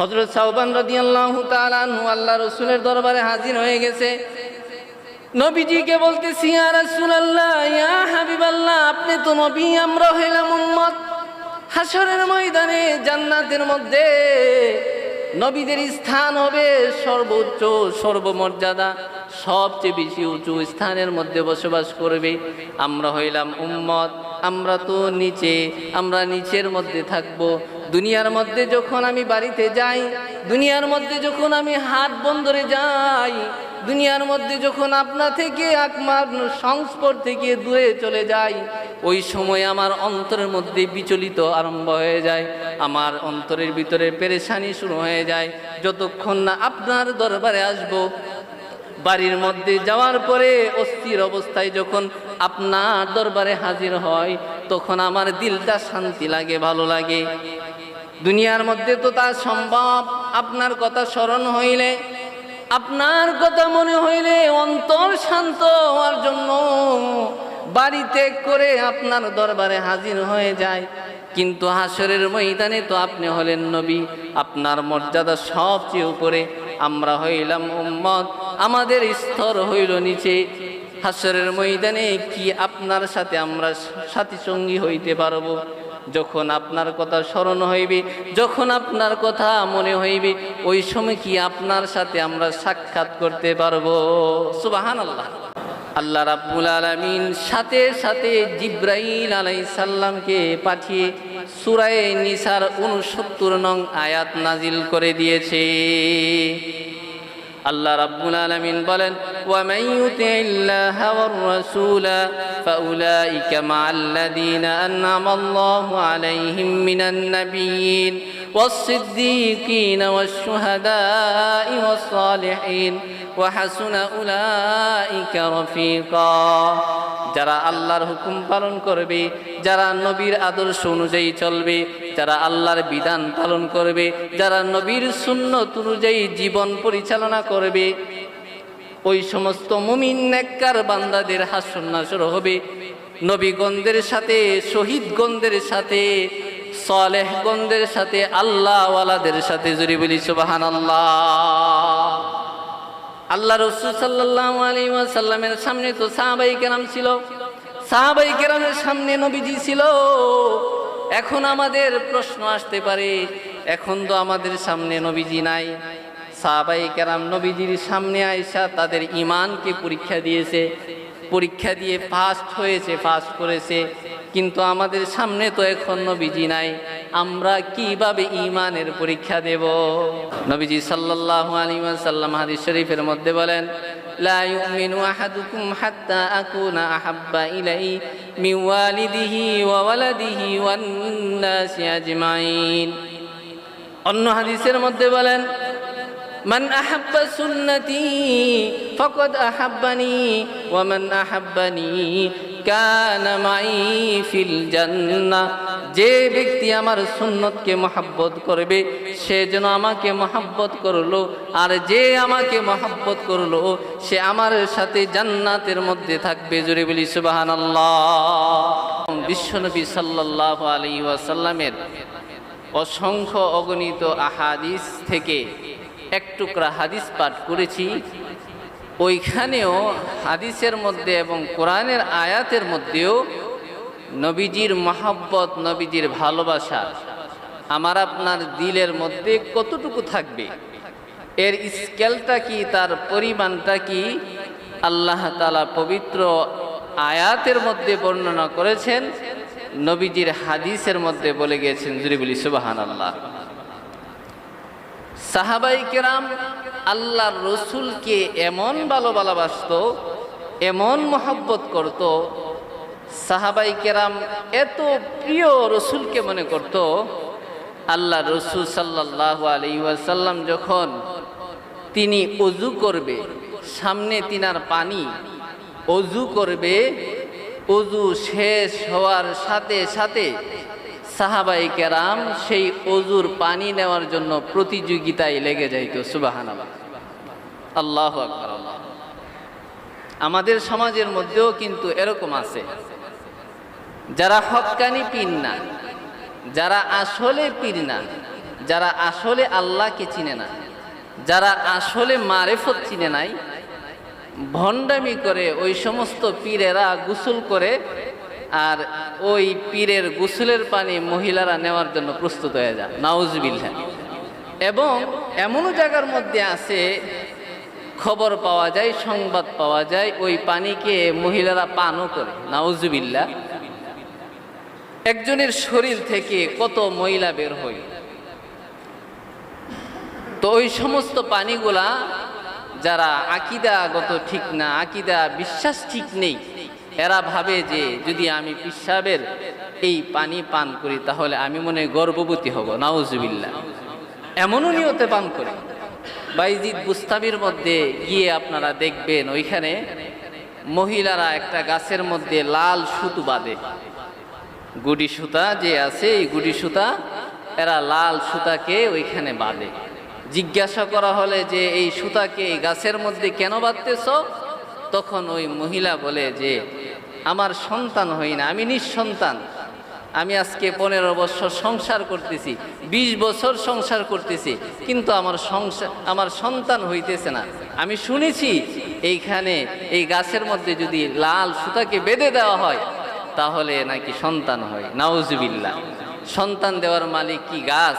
হজরত সাহবান রাদিয়াল্লাহু তাআলা আনহু আল্লাহ রসুলের দরবারে হাজির হয়ে গেছে। নবীজিকে বলতেছি, ইয়া রাসূলুল্লাহ, ইয়া হাবিবাল্লাহ, আপনি তো নবী, আমরা হইলাম উম্মত। হাসরের ময়দানে জান্নাতের মধ্যে নবীদের স্থান হবে সর্বোচ্চ সর্বমর্যাদা। সবচেয়ে বেশি উঁচু স্থানের মধ্যে বসবাস করবে। আমরা হইলাম উম্মত। আমরা তো নিচে, আমরা নিচের মধ্যে থাকব। দুনিয়ার মধ্যে যখন আমি বাড়িতে যাই, দুনিয়ার মধ্যে যখন আমি হাট বন্দরে যাই, দুনিয়ার মধ্যে যখন আপনা থেকে আকমার সংস্পর্শ থেকে দূরে চলে যাই, ওই সময় আমার অন্তরের মধ্যে বিচলিত আরম্ভ হয়ে যায়, আমার অন্তরের ভিতরে পেরেশানি শুরু হয়ে যায়। যতক্ষণ না আপনার দরবারে আসব, বাড়ির মধ্যে যাওয়ার পরে অস্থির অবস্থায় যখন আপনার দরবারে হাজির হয়, তখন আমার দিলটা শান্তি লাগে, ভালো লাগে। দুনিয়ার মধ্যে তো তা সম্ভব। আপনার কথা স্মরণ হইলে, আপনার কথা মনে হইলে অন্তর শান্ত হওয়ার জন্য বাড়িতে করে আপনার দরবারে হাজির হয়ে যায়। কিন্তু হাসরের ময়দানে তো আপনি হলেন নবী, আপনার মর্যাদা সবচেয়ে উপরে। আমরা হইলাম উম্মত, আমাদের স্তর হইল নিচে। হাসরের ময়দানে কি আপনার সাথে আমরা সাথী সঙ্গী হইতে পারব? যখন আপনার কথা স্মরণ হইবে, যখন আপনার কথা মনে হইবে, ওই সময় কি আপনার সাথে আমরা সাক্ষাৎ করতে পারব? সুবাহান আল্লাহ আল্লাহ রাব্বুল আলামিন সাথে সাথে জিব্রাইল আলাই সাল্লামকে পাঠিয়ে সুরায় নিসার উনসত্তর নং আয়াত নাজিল করে দিয়েছে। আল্লাহ রাব্বুল আলামিন বলেন ওয়ামান ইউতিল্লাহা ওয়ার রাসূলা ফাউলাইকা মাআল্লাযীনা আন'আমা আল্লাহু আলাইহিম মিনান নাবিয়্যিন والصديقين والشهداء والصالحين وحسن أولئك رفيقا যারা আল্লাহর হুকুম পালন করবে যারা নবীর আদর্শ অনুযায়ী চলবে যারা আল্লাহর বিধান পালন করবে যারা নবীর সুন্নত অনুযায়ী জীবন পরিচালনা করবে ওই সমস্ত মুমিন নেককার বান্দাদের হাসন নাসর হবে নবীগণদের সাথে শহীদগণদের সাথে সলেহগণদের সাথে আল্লাহওয়ালাদের সাথে জুড়ি বলি সুবাহান আল্লাহ আল্লাহ রসুল সাল্লাহ আলী সাল্লামের সামনে তো সাহাবাই কেরাম ছিল। সাহাবাই কেরামের সামনে নবীজি ছিল। এখন আমাদের প্রশ্ন আসতে পারে, এখন তো আমাদের সামনে নবীজি নাই। সাহাবাই কেরাম নবীজির সামনে আয়সা তাদের ইমানকে পরীক্ষা দিয়েছে। পরীক্ষা দিয়ে ফাস্ট হয়েছে ফাস্ট করেছে। কিন্তু আমাদের সামনে তো এখন নবীজি নাই। আমরা কিভাবে ইমানের পরীক্ষা দেব নবীজি সাল্লাল্লাহু আলাইহি ওয়াসাল্লাম হাদিস শরীফের মধ্যে বলেন لا يؤمن أحدكم حتى أكون أحب إليه من والده وولده والناس أجمعين অন্য হাদিসের মধ্যে বলেন من أحب سنتي فقد أحبني ومن أحبني যে ব্যক্তি আমার সুন্নতকে মহাব্বত করবে, সে যেন আমাকে মহাব্বত করল, আর যে আমাকে মহাব্বত করল, সে আমার সাথে জান্নাতের মধ্যে থাকবে। জুড়ে বলি সুবাহান বিশ্বনবী সাল্লাহ আলী ওয়াসাল্লামের অসংখ্য অগণিত আহাদিস থেকে এক টুকরা হাদিস পাঠ করেছি। ওইখানেও হাদিসের মধ্যে এবং কোরআনের আয়াতের মধ্যেও নবীজির মহাব্বত, নবীজির ভালোবাসা আমার আপনার দিলের মধ্যে কতটুকু থাকবে? এর স্কেলটা কি, তার পরিমাণটা কি? আল্লাহ তালা পবিত্র আয়াতের মধ্যে বর্ণনা করেছেন, নবীজির হাদিসের মধ্যে বলে গিয়েছেন জুরিবুলি সুবাহান আল্লাহ সাহাবাই কেরাম আল্লাহর রসুলকে এমন ভালো ভালোবাসত, এমন মহব্বত করত, সাহাবাই কেরাম এত প্রিয় রসুলকে মনে করত আল্লাহ রসুল সাল্লাহ আলী ওয়াসাল্লাম যখন তিনি অজু করবে, সামনে তিনার পানি, অজু করবে, অজু শেষ হওয়ার সাথে সাথে সাহাবাই কেরাম সেই অজুর পানি নেওয়ার জন্য প্রতিযোগিতায় লেগে যাইত সুবাহান আল্লাহ আমাদের সমাজের মধ্যেও কিন্তু এরকম আছে। যারা হকানি পীর না, যারা আসলে পীর না, যারা আসলে আল্লাহকে চিনে না, যারা আসলে মারেফত চিনে নাই, ভণ্ডামি করে ওই সমস্ত পীরেরা গোসল করে আর ওই পীরের গোসলের পানি মহিলারা নেওয়ার জন্য প্রস্তুত হয়ে যায় নাউজবিল্লা এবং এমনও জায়গার মধ্যে আছে, খবর পাওয়া যায়, সংবাদ পাওয়া যায়, ওই পানিকে মহিলারা পানও করে নাউজবিল্লা একজনের শরীর থেকে কত মহিলা বের হয়। তো ওই সমস্ত পানিগুলা যারা আকিদাগত ঠিক না, আকিদা বিশ্বাস ঠিক নেই এরা ভাবে যে যদি আমি পিসাবের এই পানি পান করি, তাহলে আমি মনে গর্ভবতী হব। নাউজুবিল্লা এমনও নিয়তে পান করি। বাইজিদ বুস্তাবির মধ্যে গিয়ে আপনারা দেখবেন, ওইখানে মহিলারা একটা গাছের মধ্যে লাল সুতো বাঁধে। গুডি সুতা যে আছে, এই গুডি সুতা এরা লাল সুতাকে ওইখানে বাঁধে। জিজ্ঞাসা করা হলে যে, এই সুতাকে এই গাছের মধ্যে কেন বাঁধতেছ? তখন ওই মহিলা বলে যে আমার সন্তান হই না, আমি নিঃসন্তান। আমি আজকে পনেরো বছর সংসার করতেছি ২০ বছর সংসার করতেছি, কিন্তু আমার সংসার আমার সন্তান হইতেছে না। আমি শুনেছি, এইখানে এই গাছের মধ্যে যদি লাল সুতাকে বেঁধে দেওয়া হয়, তাহলে নাকি সন্তান হয়। নাউজবিল্লা সন্তান দেওয়ার মালিক কি গাছ?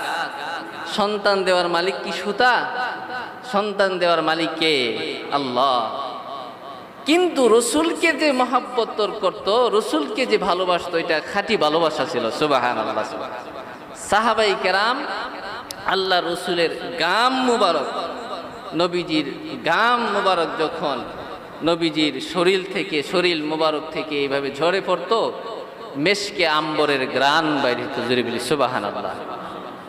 সন্তান দেওয়ার মালিক কি সুতা? সন্তান দেওয়ার মালিক কে? আল্লাহ। কিন্তু রসুলকে যে মহাব্বত করত, রসুলকে যে ভালোবাসত, এটা খাঁটি ভালোবাসা ছিল সুবাহান সাহাবাই কেরাম, আল্লাহ রসুলের গাম মুবারক, নবীজির গাম মুবারক যখন নবীজির শরীর থেকে, শরীর মুবারক থেকে এইভাবে ঝরে পড়তো, মেশকে আম্বরের গ্রান বাইরে জুড়ে বলি সুবাহান আল্লাহ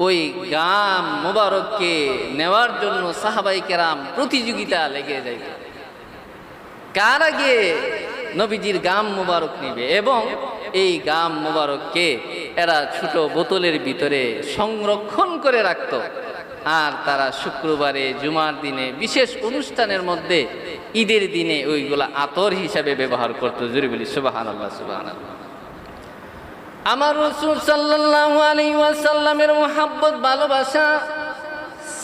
ওই গাম মুবারককে নেওয়ার জন্য সাহাবাই কেরাম প্রতিযোগিতা লেগে যাইত। কার আগে নবীজির গাম মুবারক নিবে? এবং এই গাম মুবারককে এরা ছোট বোতলের ভিতরে সংরক্ষণ করে রাখত। আর তারা শুক্রবারে, জুমার দিনে, বিশেষ অনুষ্ঠানের মধ্যে ঈদের দিনে ওইগুলা আতর হিসাবে ব্যবহার করতো। জুরি বলি সুবাহান আল্লাহ সুবাহান আমার রসুল ওয়াসাল্লামের মোহাব্বত, ভালোবাসা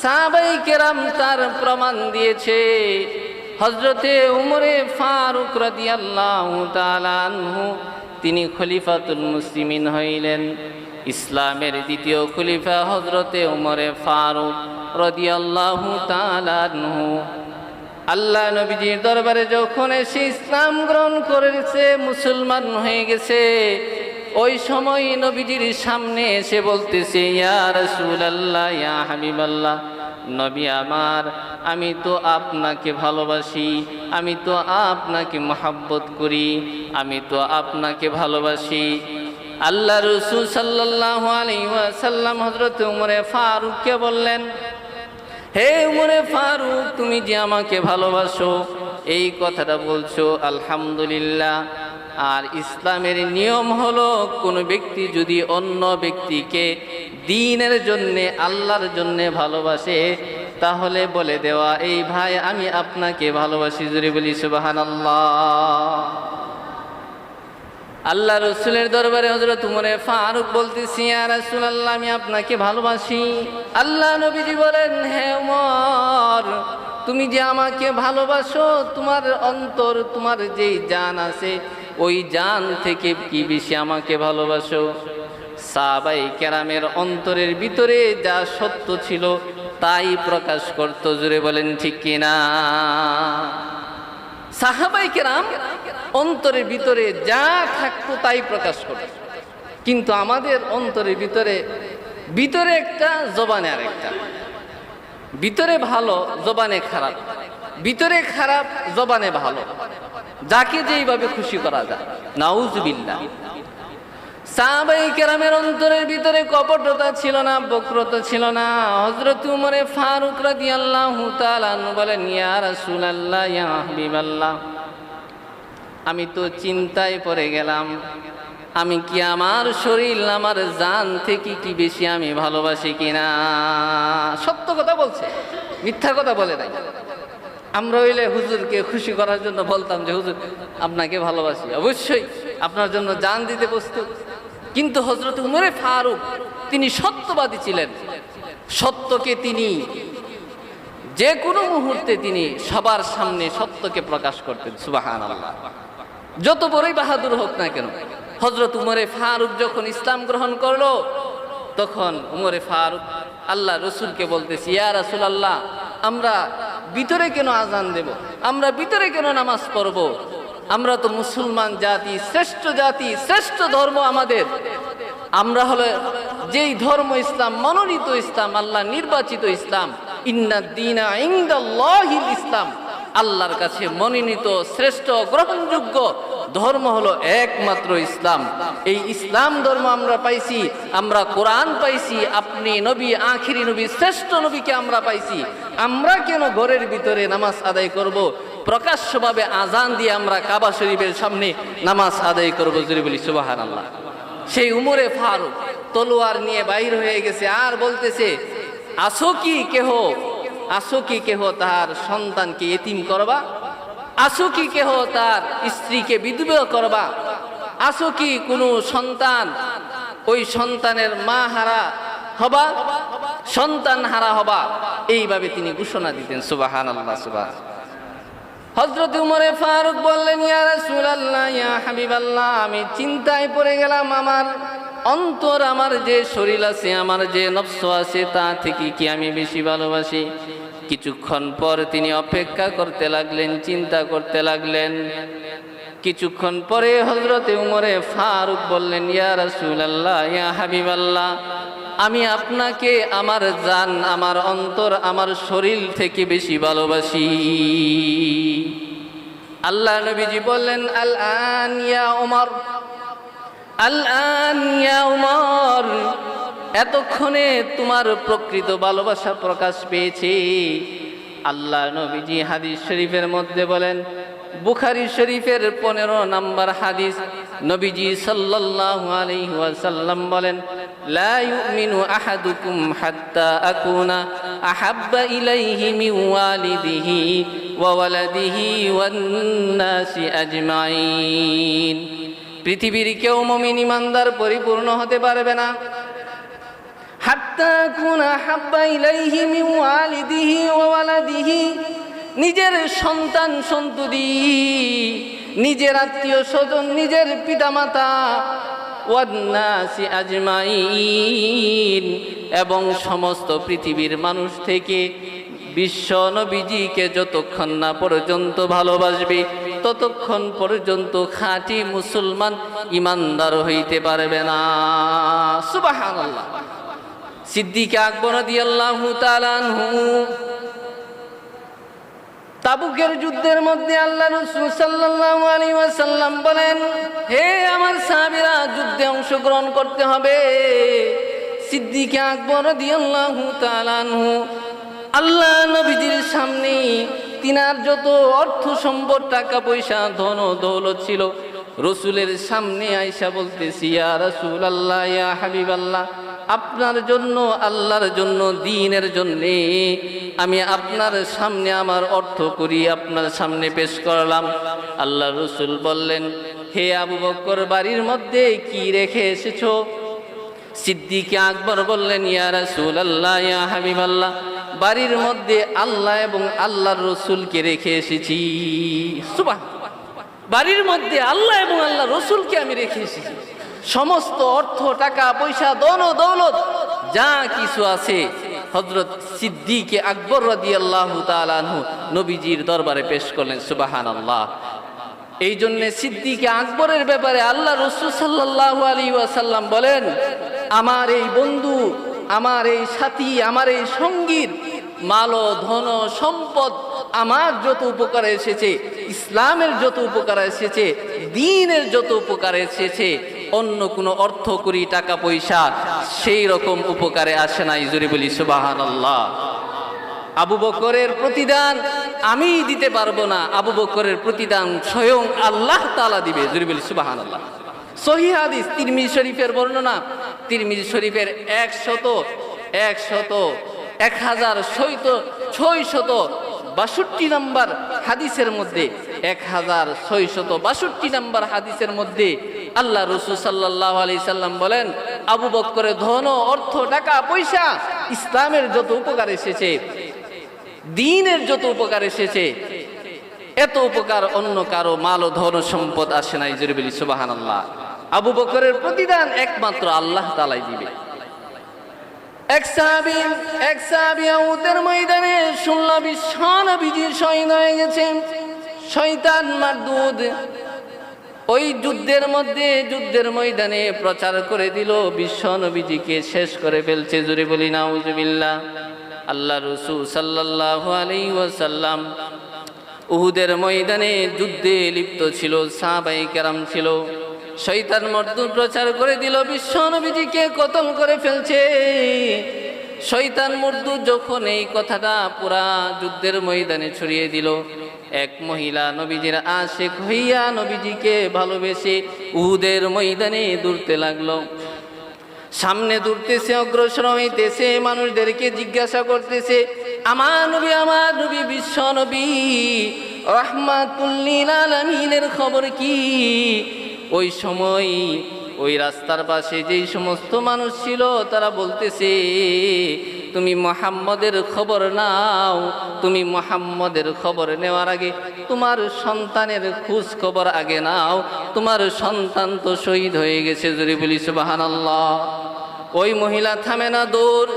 সাহাবাই কেরাম তার প্রমাণ দিয়েছে। হজরতে উমরে ফারুক আনহু, তিনি খলিফাতুল মুসলিমিন হইলেন। ইসলামের দ্বিতীয় খলিফা হজরতে উমরে ফারুক রাদিয়াল্লাহু তাআলা আনহু। আল্লাহ নবীজির দরবারে যখন এসে ইসলাম গ্রহণ করেছে, মুসলমান হয়ে গেছে ওই সময় নবীজির সামনে এসে বলতেছে রাসূলুল্লাহ, ইয়া হাবিবাল্লাহ, নবী আমার, আমি তো আপনাকে ভালোবাসি, আমি তো আপনাকে মহাব্বত করি, আমি তো আপনাকে ভালোবাসি। আল্লাহ রসুল সাল্লাহ আলাইসাল্লাম হজরত উমরে ফারুককে বললেন, হে উমরে ফারুক, তুমি যে আমাকে ভালোবাসো, এই কথাটা বলছো, আলহামদুলিল্লাহ। আর ইসলামের নিয়ম হলো কোনো ব্যক্তি যদি অন্য ব্যক্তিকে দিনের জন্যে, আল্লাহর জন্যে ভালোবাসে, তাহলে বলে দেওয়া, এই ভাই, আমি আপনাকে ভালোবাসি জুড়ে বলি সুবাহান আল্লাহ রসুলের দরবারে হজরত উমরে ফারুক বলতেছি আর রসুল আল্লাহ আমি আপনাকে ভালোবাসি। আল্লাহ নবীজি বলেন, হে উমর, তুমি যে আমাকে ভালোবাসো, তোমার অন্তর, তোমার যেই জান আছে ওই জান থেকে কি বেশি আমাকে ভালোবাসো? সাবাই কেরামের অন্তরের ভিতরে যা সত্য ছিল তাই প্রকাশ করত জুড়ে বলেন, ঠিক কিনা সাহাবাই কেরাম অন্তরের ভিতরে যা থাকতো তাই প্রকাশ করত। কিন্তু আমাদের অন্তরের ভিতরে ভিতরে একটা, জবানে আর একটা ভিতরে ভালো, জবানে খারাপ। ভিতরে খারাপ, জবানে ভালো। যাকে যেইভাবে খুশি করা যায়। নাউজবিল্লা সাহাবাই কেরামের অন্তরের ভিতরে কপটতা ছিল না, বক্রতা ছিল না। হজরত উমরে ফারুক রাদি আল্লাহ বলেন, ইয়া রাসূলুল্লাহ, ইয়া হাবিবাল্লাহ, আমি তো চিন্তায় পড়ে গেলাম। আমি কি আমার শরীর, আমার জান থেকে কি বেশি আমি ভালোবাসি কিনা? সত্য কথা বলছে, মিথ্যা কথা বলে নাই। আমরা হইলে হুজুরকে খুশি করার জন্য বলতাম যে, হুজুর, আপনাকে ভালোবাসি। অবশ্যই, আপনার জন্য জান দিতে প্রস্তুত। কিন্তু হজরত উমরে ফারুক, তিনি সত্যবাদী ছিলেন। সত্যকে তিনি, যে কোনো মুহূর্তে তিনি সবার সামনে সত্যকে প্রকাশ করতেন সুবাহান আল্লাহ যত বড়ই বাহাদুর হোক না কেন হজরত উমরে ফারুক যখন ইসলাম গ্রহণ করল, তখন উমরে ফারুক আল্লাহ রসুলকে বলতেছি, ইয়া রাসুল আল্লাহ আমরা ভিতরে কেন আজান দেব? আমরা ভিতরে কেন নামাজ পড়ব? আমরা তো মুসলমান জাতি, শ্রেষ্ঠ জাতি, শ্রেষ্ঠ ধর্ম আমাদের। আমরা হলে যেই ধর্ম ইসলাম মনোনীত ইসলাম, আল্লাহ নির্বাচিত ইসলাম। ইন্নাদ্দিনা ইসলাম। আল্লাহর কাছে মনোনীত শ্রেষ্ঠ গ্রহণযোগ্য ধর্ম হলো একমাত্র ইসলাম। এই ইসলাম ধর্ম আমরা পাইছি, আমরা কোরআন পাইছি, আপনি নবী, আখিরি নবী, শ্রেষ্ঠ নবীকে আমরা পাইছি। আমরা কেন ঘরের ভিতরে নামাজ আদায় করব? প্রকাশ্যভাবে আজান দিয়ে আমরা কাবা শরীফের সামনে নামাজ আদায় করব জুড়ে বলি সুবাহান আল্লাহ সেই উমরে ফারুক তলোয়ার নিয়ে বাইর হয়ে গেছে, আর বলতেছে, আসো কি কেহ আসো কি কেহ তাহার সন্তানকে এতিম করবা? আসো কি কেহ তার স্ত্রীকে বিধবা করবা? আসো কি কোনো সন্তান ওই সন্তানের মা হারা হবা? সন্তান হারা হবা? এইভাবে তিনি ঘোষণা দিতেন সুবাহান। আল্লাহ সুবাহ হজরত উমরে ফারুক বললেন আমি চিন্তায় পড়ে গেলাম, আমার অন্তর, আমার যে শরীর আছে, আমার যে নফস আছে, তা থেকে কি আমি বেশি ভালোবাসি? কিছুক্ষণ পর তিনি অপেক্ষা করতে লাগলেন, চিন্তা করতে লাগলেন। কিছুক্ষণ পরে হজরতে উমরে ফারুক বললেন, ইয়া রাসূলুল্লাহ, ইয়া হাবিবাল্লাহ, আমি আপনাকে আমার জান, আমার অন্তর, আমার শরীর থেকে বেশি ভালোবাসি। আল্লাহ নবীজি বললেন আল আন উমর আল উমর এতক্ষণে তোমার প্রকৃত ভালোবাসা প্রকাশ পেয়েছে। আল্লাহ নবীজি হাদিস শরীফের মধ্যে বলেন, বুখারি শরীফের পনেরো নাম্বার হাদিস নবীজি সাল্লাল্লাহু বলেন আজমাইন। পৃথিবীর কেউ মুমিন ইমানদার পরিপূর্ণ হতে পারবে না। হাত্তা কুনা ওয়ালিদিহি ওয়া ওয়ালাদিহি। নিজের সন্তান সন্ততি, নিজের আত্মীয় স্বজন, নিজের পিতামাতা আজমাইন। এবং সমস্ত পৃথিবীর মানুষ থেকে বিশ্ব নবীজিকে যতক্ষণ না পর্যন্ত ভালোবাসবে, ততক্ষণ পর্যন্ত খাঁটি মুসলমান ইমানদার হইতে পারবে না। সুবহানাল্লাহ। সিদ্দিক আকবর তাবুকের যুদ্ধের মধ্যে আল্লাহ রসুল বলেন, হে আমার সাহাবীরা, যুদ্ধে অংশগ্রহণ করতে হবে। সিদ্দিক আকবর আল্লাহ নবীজির সামনে তিনার যত অর্থ সম্পদ, টাকা পয়সা, ধন দৌলত ছিল, রসুলের সামনে আইসা বলতেছি, ইয়া রসুল আল্লাহ ইয়া হাবিব আল্লাহ আপনার জন্য, আল্লাহর জন্য, দিনের জন্যে আমি আপনার সামনে আমার অর্থ করি, আপনার সামনে পেশ করলাম। আল্লাহ রসুল বললেন, হে আবু বক্কর বাড়ির মধ্যে কি রেখে এসেছ? সিদ্দিকে আকবর বললেন, ইয়া রাসূল আল্লাহ ইয়া হাবিব আল্লাহ বাড়ির মধ্যে আল্লাহ এবং আল্লাহর রসুলকে রেখে এসেছি। সুবাহ বাড়ির মধ্যে আল্লাহ এবং আল্লাহ রসুলকে আমি রেখে এসেছি। সমস্ত অর্থ, টাকা, পয়সা দন দৌলত, যা কিছু আছে। হজরত সিদ্দিকে আকবর রাদি নবীজির দরবারে পেশ করলেন সুবাহান আল্লাহ এই জন্য সিদ্দিকে আকবরের ব্যাপারে আল্লাহ রসুল সাল্লাহ আলী ওয়াসাল্লাম বলেন, আমার এই বন্ধু, আমার এই সাথী, আমার এই সংগীত মাল, ধন, সম্পদ আমার যত উপকার এসেছে, ইসলামের যত উপকার এসেছে, দিনের যত উপকার এসেছে অন্য কোনো অর্থ করি টাকা পয়সা, সেই রকম উপকারে আসে নাই। জুড়ে বলি সুবাহান আবু বকরের প্রতিদান আমি দিতে পারব না। আবু বকরের প্রতিদান স্বয়ং আল্লাহ তালা দিবে। জুড়ে বলি সুবাহান আল্লাহ সহি তিরমিজ শরীফের বর্ণনা। তিরমিজ শরীফের একশত একশত এক হাজার ছয়ত ছয় শত বাষট্টি নাম্বার হাদিসের মধ্যে এক হাজার ছয়শত বাষট্টি নাম্বার হাদিসের মধ্যে আল্লাহ রসুল সাল্লাহ আলি সাল্লাম বলেন, আবু বক্করের ধন, অর্থ, টাকা, পয়সা ইসলামের যত উপকার এসেছে, দিনের যত উপকার এসেছে, এত উপকার অন্য কারও মাল ও ধন সম্পদ আসে নাই জোরে বলি সুবাহান আল্লাহ আবু বকরের প্রতিদান একমাত্র আল্লাহ তালাই দিবে। এক এক ময়দানে শুনল বিশ্ব নবীজি শহীদ হয়ে গেছে। শয়তান মারদুদ ওই যুদ্ধের মধ্যে, যুদ্ধের ময়দানে প্রচার করে দিল বিশ্ব নবীজিকে, শেষ করে ফেলছে জুড়ে বলি, নাউজুবিল্লাহ। আল্লাহ রসুল সাল্লাহ আলী ওয়াসাল্লাম উহুদের ময়দানে যুদ্ধে লিপ্ত ছিল, সাহাবাই কেরাম ছিল। শৈতান মর্দু প্রচার করে দিল, বিশ্ব নবীজিকে কতল করে ফেলছে। শৈতান মর্দু যখন এই কথাটা পুরা যুদ্ধের ময়দানে ছড়িয়ে দিল এক মহিলা নবীজির আশেক হইয়া নবীজিকে ভালোবেসে উহুদের ময়দানে দূরতে লাগল। সামনে দূরতেছে অগ্রসর হইতেছে, মানুষদেরকে জিজ্ঞাসা করতেছে, আমার নবী আমার নবী, বিশ্ব নবী, রহমাতুল্লিল আলমিনের খবর কি? ওই সময় ওই রাস্তার পাশে যেই সমস্ত মানুষ ছিল, তারা বলতেছে তুমি মোহাম্মদের খবর নাও, তুমি মোহাম্মদের খবর নেওয়ার আগে তোমার সন্তানের খোঁজ খবর আগে নাও। তোমার সন্তান তো শহীদ হয়ে গেছে জুরি বলি সুবাহান ওই মহিলা থামে না দৌড়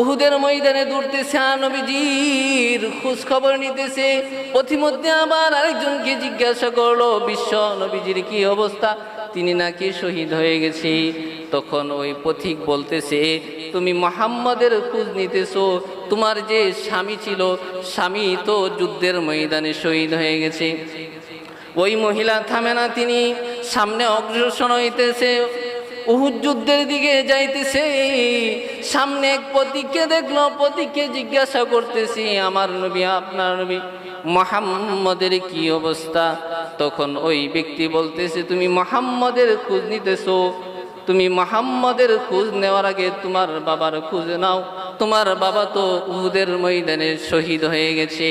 উহুদের ময়দানে দৌড়তেছে আর নবীজির খোঁজ খবর নিতেছে। পথিমধ্যে আবার আরেকজনকে জিজ্ঞাসা করল, বিশ্ব নবীজির কি অবস্থা? তিনি নাকি শহীদ হয়ে গেছে। তখন ওই পথিক বলতেছে, তুমি মোহাম্মদের খোঁজ নিতেছো? তোমার যে স্বামী ছিল, স্বামী তো যুদ্ধের ময়দানে শহীদ হয়ে গেছে। ওই মহিলা থামে না, তিনি সামনে অগ্রসর হইতেছে, উহুদ যুদ্ধের দিকে যাইতেছে। সামনে এক পতিককে দেখল পতিককে জিজ্ঞাসা করতেছি, আমার নবী, আপনার নবী, মোহাম্মদের কি অবস্থা? তখন ওই ব্যক্তি বলতেছে, তুমি মোহাম্মদের খোঁজ নিতেছো? তুমি মোহাম্মদের খোঁজ নেওয়ার আগে তোমার বাবার খোঁজ নাও। তোমার বাবা তো উহুদের ময়দানে শহীদ হয়ে গেছে।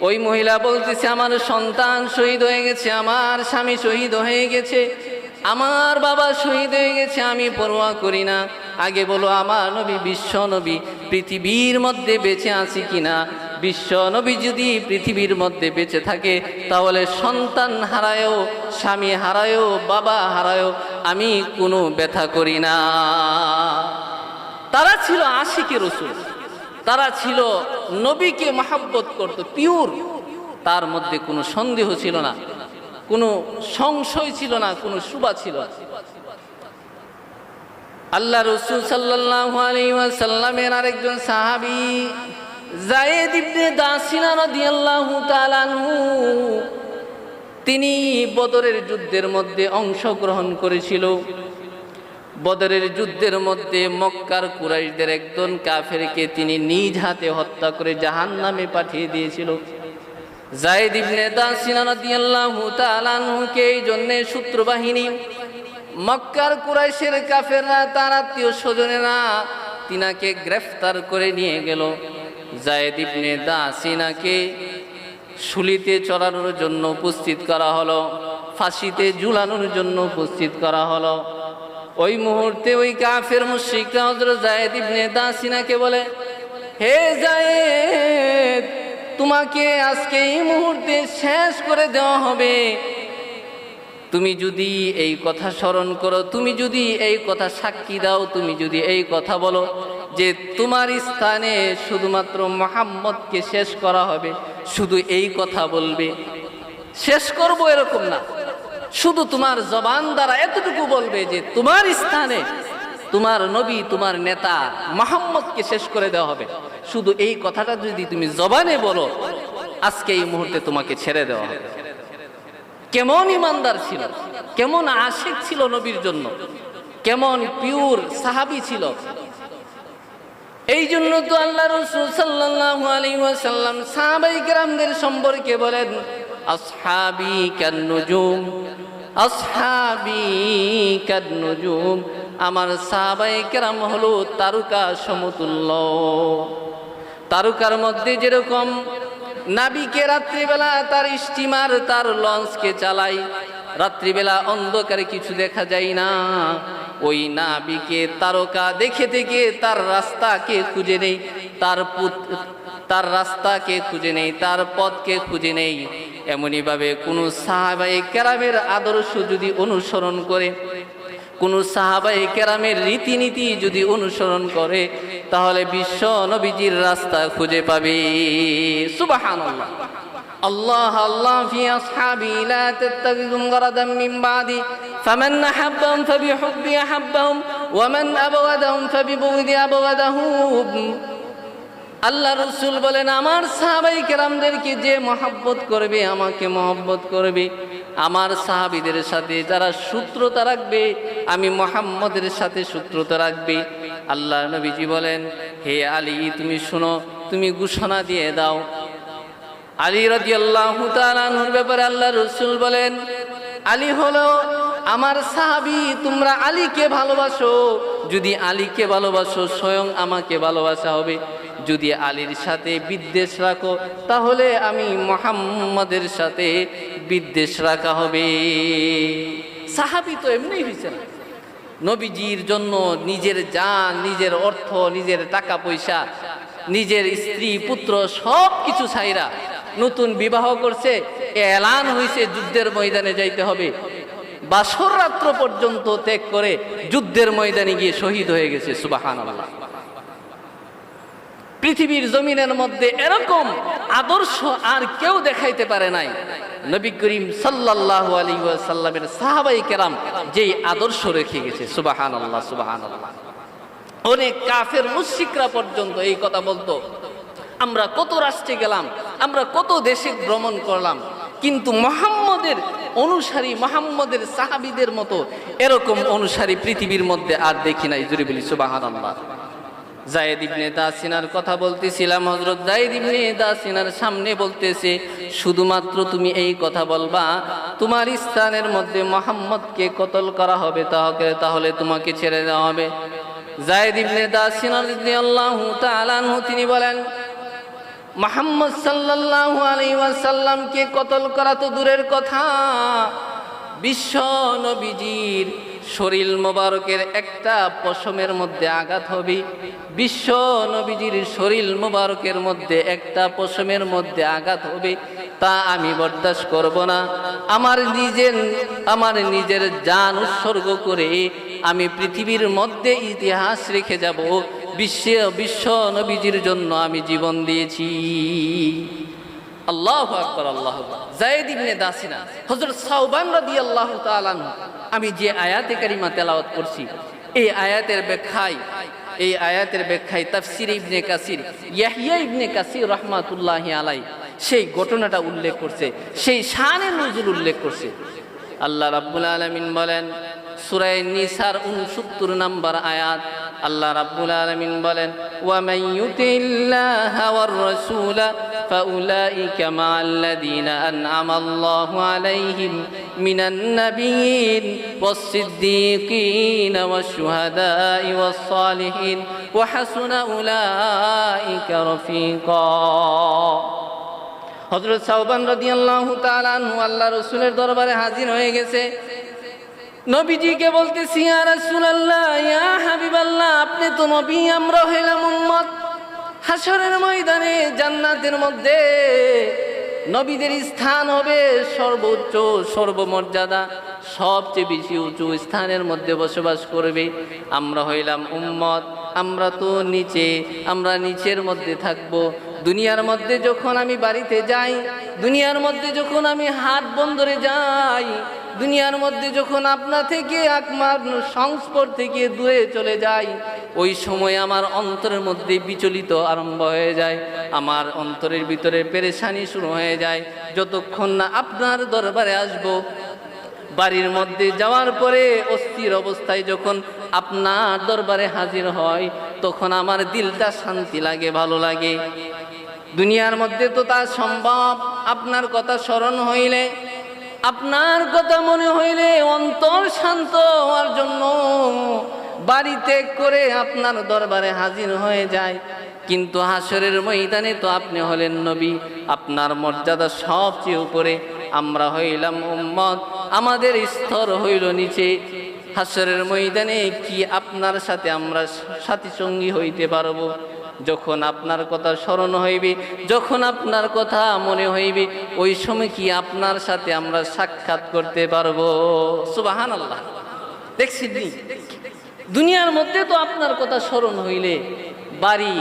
ওই মহিলা বলতেছে, আমার সন্তান শহীদ হয়ে গেছে, আমার স্বামী শহীদ হয়ে গেছে, আমার বাবা শহীদ হয়ে গেছে, আমি পরোয়া করি না। আগে বলো, আমার নবী বিশ্ব নবী পৃথিবীর মধ্যে বেঁচে আছি কিনা? বিশ্ব নবী যদি পৃথিবীর মধ্যে বেঁচে থাকে, তাহলে সন্তান হারায়ও, স্বামী হারায়ও, বাবা হারায়ও আমি কোনো ব্যথা করি না। তারা ছিল আশিকে রসুল। তারা ছিল নবীকে মহাব্বত করত, পিওর। তার মধ্যে কোনো সন্দেহ ছিল না, কোনো সংশয় ছিল না, কোনো সুবা ছিল না। আল্লাহ রসুল সাল্লাহ আরেকজন সাহাবি জায়েদ ইবনে দাসিনা রাদিয়াল্লাহু তাআলা আনহু তিনি বদরের যুদ্ধের মধ্যে অংশগ্রহণ করেছিল। বদরের যুদ্ধের মধ্যে মক্কার কুরাইশদের একজন কাফেরকে তিনি নিজ হাতে হত্যা করে জাহান নামে পাঠিয়ে দিয়েছিল। জায়েদ ইবনে দাসিনা রাদিয়াল্লাহু তাআলা আনহুকে এই জন্য সূত্রবাহিনী মক্কার কুরাইশের কাফেররা, তার আত্মীয় স্বজনেরা তিনাকে গ্রেফতার করে নিয়ে গেল। জায়েদ ইবনে দাসিনাকে শুলিতে চড়ানোর জন্য উপস্থিত করা হলো, ফাঁসিতে ঝুলানোর জন্য উপস্থিত করা হলো। ওই মুহূর্তে ওই কাফের মুশরিকরা হযরত জায়েদ ইবনে দাসিনাকে বলে, হে জায়েদ তোমাকে আজকে এই মুহূর্তে শেষ করে দেওয়া হবে। তুমি যদি এই কথা স্মরণ করো, তুমি যদি এই কথা সাক্ষী দাও, তুমি যদি এই কথা বলো যে তোমার স্থানে শুধুমাত্র মোহাম্মদকে শেষ করা হবে, শুধু এই কথা বলবে। শেষ করব এরকম না। শুধু তোমার জবান দ্বারা এতটুকু বলবে যে তোমার স্থানে তোমার নবী, তোমার নেতা মোহাম্মদকে শেষ করে দেওয়া হবে। শুধু এই কথাটা যদি তুমি জবানে বলো, আজকে এই মুহূর্তে তোমাকে ছেড়ে দেওয়া হবে। কেমন ইমানদার ছিল, কেমন আশিক ছিল নবীর জন্য, কেমন পিওর সাহাবি ছিল। এই জন্য তো আল্লাহ রসুল সাল্লাল্লাহু আলাইহি ওয়াসাল্লাম সাহাবাই কেরামদের সম্পর্কে বলেন, আসহাবি কান্নুজুম আসহাবি কান্নুজুম, আমার সাহাবাই কেরাম হলো তারকা সমতুল্য। তারকার মধ্যে যেরকম নাবিকে রাত্রিবেলা তার স্টিমার, তার লঞ্চকে চালাই। রাত্রিবেলা অন্ধকারে কিছু দেখা যায় না। ওই নাবিকে তারকা দেখে দেখে তার রাস্তাকে খুঁজে নেই, তার তার রাস্তাকে খুঁজে নেই, তার পথকে খুঁজে নেই। এমনইভাবে কোনো সাহাবাই ক্যারামের আদর্শ যদি অনুসরণ করে কোন সাহাবাই কেরামের রীতিনীতি যদি অনুসরণ করে তাহলে বিশ্ব নবীজির রাস্তা খুঁজে পাবে সুবহানাল্লাহ الله الله في أصحابي لا تتخذوا غردا من بعدي فمن أحبهم فبحبي أحبهم ومن أبغضهم فببغضي أبغضهم আল্লাহ রসুল বলেন, আমার সাহাবাই কেরামদেরকে যে মহাব্বত করবে, আমাকে মহব্বত করবে? আমার সাহাবিদের সাথে যারা সূত্রতা রাখবে, আমি মোহাম্মদের সাথে সূত্রতা রাখবে। আল্লাহ নবীজি বলেন, হে আলী, তুমি শোনো, তুমি ঘোষণা দিয়ে দাও। আলী রাজি আল্লাহ ব্যাপারে আল্লাহ রসুল বলেন, আলী হলো আমার সাহাবি, তোমরা আলীকে ভালোবাসো। যদি আলীকে ভালোবাসো, স্বয়ং আমাকে ভালোবাসা হবে। যদি আলীর সাথে বিদ্বেষ রাখো, তাহলে আমি মোহাম্মদের সাথে বিদ্বেষ রাখা হবে। সাহাবি তো এমনি হয়েছে না। নবীজির জন্য নিজের জান, নিজের অর্থ, নিজের টাকা পয়সা, নিজের স্ত্রী, পুত্র সব কিছু ছাইরা নতুন বিবাহ করছে, এলান হয়েছে যুদ্ধের ময়দানে যাইতে হবে। বাসর রাত্র পর্যন্ত ত্যাগ করে যুদ্ধের ময়দানে গিয়ে শহীদ হয়ে গেছে সুবাহান পৃথিবীর জমিনের মধ্যে এরকম আদর্শ আর কেউ দেখাইতে পারে নাই। নবী করিম সাল্লাল্লাহু আলাইহি ওয়াসাল্লামের সাহাবাই কেরাম যেই আদর্শ রেখে গেছে সুবাহান আল্লাহ সুবাহান আল্লাহ অনেক কাফের মুশরিকরা পর্যন্ত এই কথা বলতো। আমরা কত রাষ্ট্রে গেলাম, আমরা কত দেশে ভ্রমণ করলাম, কিন্তু মোহাম্মদের অনুসারী, মোহাম্মদের সাহাবিদের মতো এরকম অনুসারী পৃথিবীর মধ্যে আর দেখি নাই জুড়ে সুবাহান আল্লাহ দাসিনার কথা বলতেছিলাম দাসিনার সামনে বলতেছে, শুধুমাত্র তুমি এই কথা বলবা, তোমার স্থানের মধ্যে মোহাম্মদকে কতল করা হবে তাহলে তাহলে তোমাকে ছেড়ে দেওয়া হবে। জায়েদ ইবনে দাসিনার তিনি বলেন, মোহাম্মদ সাল্লাল্লাহু আলাইহি ওয়াসাল্লামকে কতল করা তো দূরের কথা। বিশ্ব নবীজির শরীর মোবারকের একটা পশমের মধ্যে আঘাত হবে। বিশ্ব নবীজির শরীর মোবারকের মধ্যে একটা পশমের মধ্যে আঘাত হবে, তা আমি বরদাস্ত করব না। আমার নিজের আমার নিজের যান উৎসর্গ করে আমি পৃথিবীর মধ্যে ইতিহাস রেখে যাব। বিশ্ব বিশ্ব নবীজির জন্য আমি জীবন দিয়েছি। আল্লাহ আকবর, আল্লাহ জায়েদ দাসিনা, হযরত সাউবান রাদিয়াল্লাহু তাআলা আনহু, আমি যে আয়াতে কারিমা তেলাওয়াত করছি, এই আয়াতের ব্যাখ্যায়, এই আয়াতের ব্যাখ্যায় তাফসির ইবনে কাসির ইয়াহিয়া ইবনে কাসির রহমাতুল্লাহি আলাই সেই ঘটনাটা উল্লেখ করছে, সেই শানের নজরুল উল্লেখ করছে। আল্লাহ রাব্বুল আলামিন বলেন, সূরা নিসার 69 নম্বর আয়াত আল্লাহ রাব্বুল আলামিন বলেন ওয়া মান ইউতিল্লাহা ওয়ার রাসূলা فأولئك مع الذين أنعم الله عليهم من النبيين والصديقين والشهداء والصالحين وحسن أولئك رفيقا হজরত সাউবান রাদিয়াল্লাহু তাআলা আনহু আল্লাহ রসুলের দরবারে হাজির হয়ে গেছে নবীজিকে বলতেছি হাবিবাল্লাহ, আপনি তো নবী, আমরা হইলাম উম্মত। হাসরের ময়দানে, জান্নাতের মধ্যে নবীদের স্থান হবে সর্বোচ্চ, সর্বমর্যাদা, সবচেয়ে বেশি উঁচু স্থানের মধ্যে বসবাস করবে। আমরা হইলাম উম্মত, আমরা তো নিচে, আমরা নিচের মধ্যে থাকব। দুনিয়ার মধ্যে যখন আমি বাড়িতে যাই, দুনিয়ার মধ্যে যখন আমি হাট বন্দরে যাই দুনিয়ার মধ্যে যখন আপনা থেকে আকমার সংস্পর্শ থেকে দূরে চলে যাই ওই সময় আমার অন্তরের মধ্যে বিচলিত আরম্ভ হয়ে যায়, আমার অন্তরের ভিতরে পেরেশানি শুরু হয়ে যায়। যতক্ষণ না আপনার দরবারে আসব, বাড়ির মধ্যে যাওয়ার পরে অস্থির অবস্থায় যখন আপনার দরবারে হাজির হয়, তখন আমার দিলটা শান্তি লাগে, ভালো লাগে। দুনিয়ার মধ্যে তো তা সম্ভব, আপনার কথা স্মরণ হইলে আপনার কথা মনে হইলে অন্তর শান্ত হওয়ার জন্য বাড়িতে করে আপনার দরবারে হাজির হয়ে যায়। কিন্তু হাসরের ময়দানে তো আপনি হলেন নবী, আপনার মর্যাদা সবচেয়ে উপরে। আমরা হইলাম উম্মত, আমাদের স্তর হইল নিচে। হাসরের ময়দানে কি আপনার সাথে আমরা সাথী সঙ্গী হইতে পারব? যখন আপনার কথা স্মরণ হইবে, যখন আপনার কথা মনে হইবে, ওই সময় কি আপনার সাথে আমরা সাক্ষাৎ করতে পারব? সুবাহান আল্লাহ দেখছি? দুনিয়ার মধ্যে তো আপনার কথা স্মরণ হইলে, বাড়ি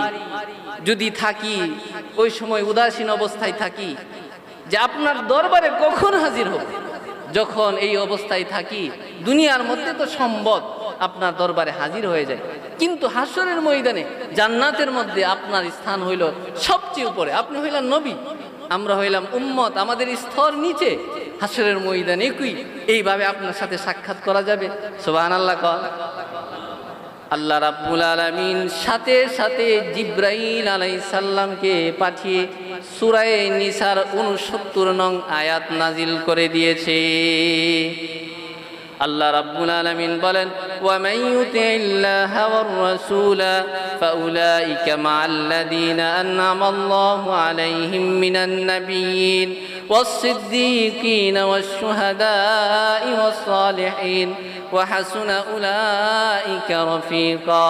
যদি থাকি, ওই সময় উদাসীন অবস্থায় থাকি, যে আপনার দরবারে কখন হাজির হব? যখন এই অবস্থায় থাকি, দুনিয়ার মধ্যে তো সম্ভব আপনার দরবারে হাজির হয়ে যায়। কিন্তু হাসরের ময়দানে জান্নাতের মধ্যে আপনার স্থান হইল সবচেয়ে উপরে। আপনি হইলেন নবী, আমরা হইলাম উম্মত, আমাদের স্তর নিচে। হাসরের ময়দানে কি? এইভাবে আপনার সাথে সাক্ষাৎ করা যাবে। সোবাহান আল্লাহ কল আল্লাহ রাব্বুল আলামিন সাথে সাথে জিব্রাইল আলাইহিস সালামকে পাঠিয়ে সূরায়ে নিসার 69 নং আয়াত নাজিল করে দিয়েছে। আল্লাহ রাব্বুল আলামিন বলেন ওয়া মান ইউতিল্লাহা ওয়ার রাসূলা ফাউলাইকা মাআল্লাযীনা আন'আমা আল্লাহু আলাইহিম মিনান নাবিয়্যিন والصديقين والشهداء والصالحين ওয়াহাসুন উলাইকা রফিকা।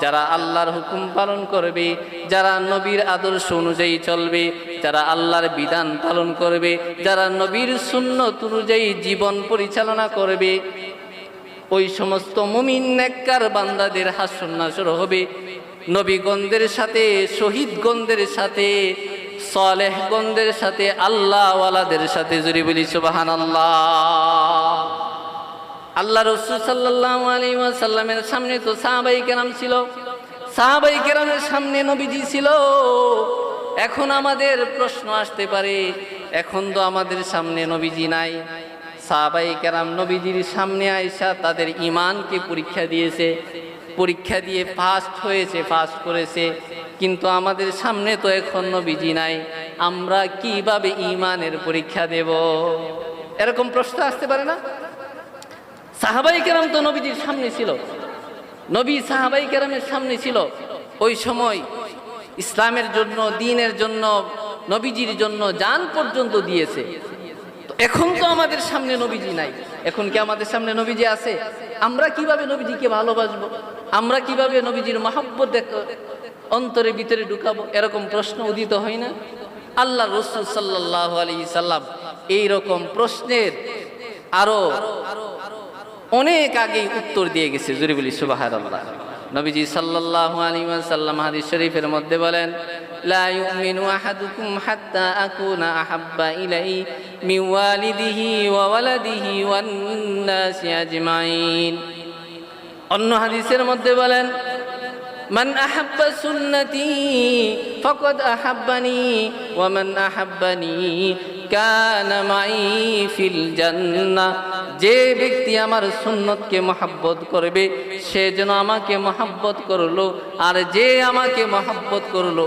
যারা আল্লাহর হুকুম পালন করবে, যারা নবীর আদর্শ অনুযায়ী চলবে, যারা আল্লাহর বিধান পালন করবে, যারা নবীর সুন্নত অনুযায়ী জীবন পরিচালনা করবে, ওই সমস্ত মুমিন নেককার বান্দাদের হাসন্নাসর হবে। নবীগণদের সাথে, শহীদগণদের সাথে, সলেহগণদের সাথে, আল্লাহওয়ালাদের সাথে জুড়ে বলি সুবাহান আল্লাহ আল্লাহ রসুল সাল্লাহ আলী সাল্লামের সামনে তো সাহাবাই কেরাম ছিল। সাহাবাই কেরামের সামনে নবীজি ছিল। এখন আমাদের প্রশ্ন আসতে পারে, এখন তো আমাদের সামনে নবীজি নাই। সাহাবাই কেরাম নবীজির সামনে আয়সা তাদের ইমানকে পরীক্ষা দিয়েছে। পরীক্ষা দিয়ে ফাস্ট হয়েছে ফাস্ট করেছে। কিন্তু আমাদের সামনে তো এখন নবীজি নাই। আমরা কীভাবে ইমানের পরীক্ষা দেব? এরকম প্রশ্ন আসতে পারে না? সাহাবাই কেরাম তো নবীজির সামনে ছিল। নবী সাহাবাই কেরামের সামনে ছিল। ওই সময় ইসলামের জন্য, দিনের জন্য, নবীজির জন্য যান পর্যন্ত দিয়েছে। তো এখন তো আমাদের সামনে নবীজি নাই। এখন কি আমাদের সামনে নবীজি আছে? আমরা কীভাবে নবীজিকে ভালোবাসবো? আমরা কীভাবে নবীজির মহাব্বত অন্তরে ভিতরে ঢুকাবো? এরকম প্রশ্ন উদিত হয় না। আল্লাহ রসুল সাল্লাহ আলী সাল্লাম এইরকম প্রশ্নের আরও অনেক আগেই উত্তর দিয়ে গেছে, জুরি বলি সুবাহার আল্লাহ নবীজি সাল্লাহ আলিমান সাল্লাম হাদিস শরীফের মধ্যে বলেন, লা আহাদুকুম ইলাই ওয়ালাদিহি অন্য হাদিসের মধ্যে বলেন, মান আহাব্বা সুন্নতি ফকদ আহাব্বানি ওয়া আহাব্বানি কানা মাই ফিল জান্না যে ব্যক্তি আমার সুন্নতকে মহাব্বত করবে, সে যেন আমাকে মহাব্বত করল, আর যে আমাকে মহাব্বত করল,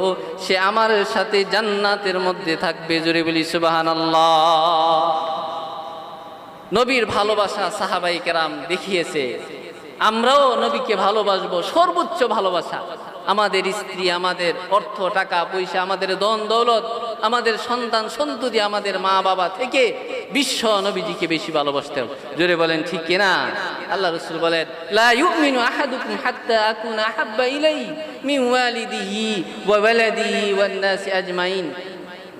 সে আমার সাথে জান্নাতের মধ্যে থাকবে। জোরে বলি সুবাহান নবীর ভালোবাসা সাহাবাই কেরাম দেখিয়েছে। আমরাও নবীকে ভালোবাসবো, সর্বোচ্চ ভালোবাসা। আমাদের স্ত্রী, আমাদের অর্থ, টাকা, পয়সা, আমাদের দন দৌলত, আমাদের সন্তান, সন্ততি, আমাদের মা বাবা থেকে বিশ্ব নবীজিকে বেশি ভালোবাসতেন। জোরে বলেন, ঠিক কিনা? আল্লাহ রসুল বলেন, লা আহাদুকুম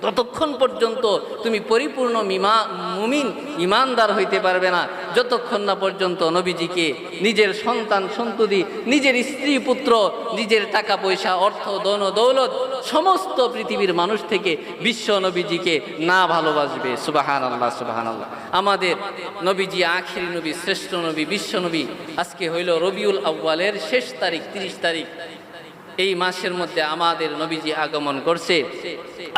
ততক্ষণ পর্যন্ত তুমি পরিপূর্ণ মিমা, মুমিন, ইমানদার হইতে পারবে না, যতক্ষণ না পর্যন্ত নবীজিকে নিজের সন্তান, সন্ততি, নিজের স্ত্রী, পুত্র, নিজের টাকা, পয়সা, অর্থ দন দৌলত সমস্ত পৃথিবীর মানুষ থেকে বিশ্ব নবীজিকে না ভালোবাসবে। সুবাহান আল্লাহ সুবাহান আল্লাহ আমাদের নবীজি, আখিরি নবী, শ্রেষ্ঠ নবী, বিশ্ব নবী, আজকে হইল রবিউল আউ্বালের শেষ তারিখ, তিরিশ তারিখ। এই মাসের মধ্যে আমাদের নবীজি আগমন করছে।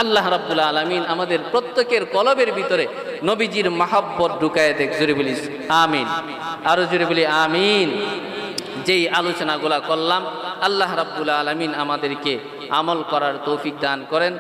আল্লাহ রাব্বুল আলমিন আমাদের প্রত্যেকের কলবের ভিতরে নবীজির মাহাব্বত ঢুকায় দেখ জুড়ে বলিস আমিন। আরও জুড়ে বলি, আমিন। যেই আলোচনাগুলা করলাম, আল্লাহ রাব্বুল আলমিন আমাদেরকে আমল করার তৌফিক দান করেন।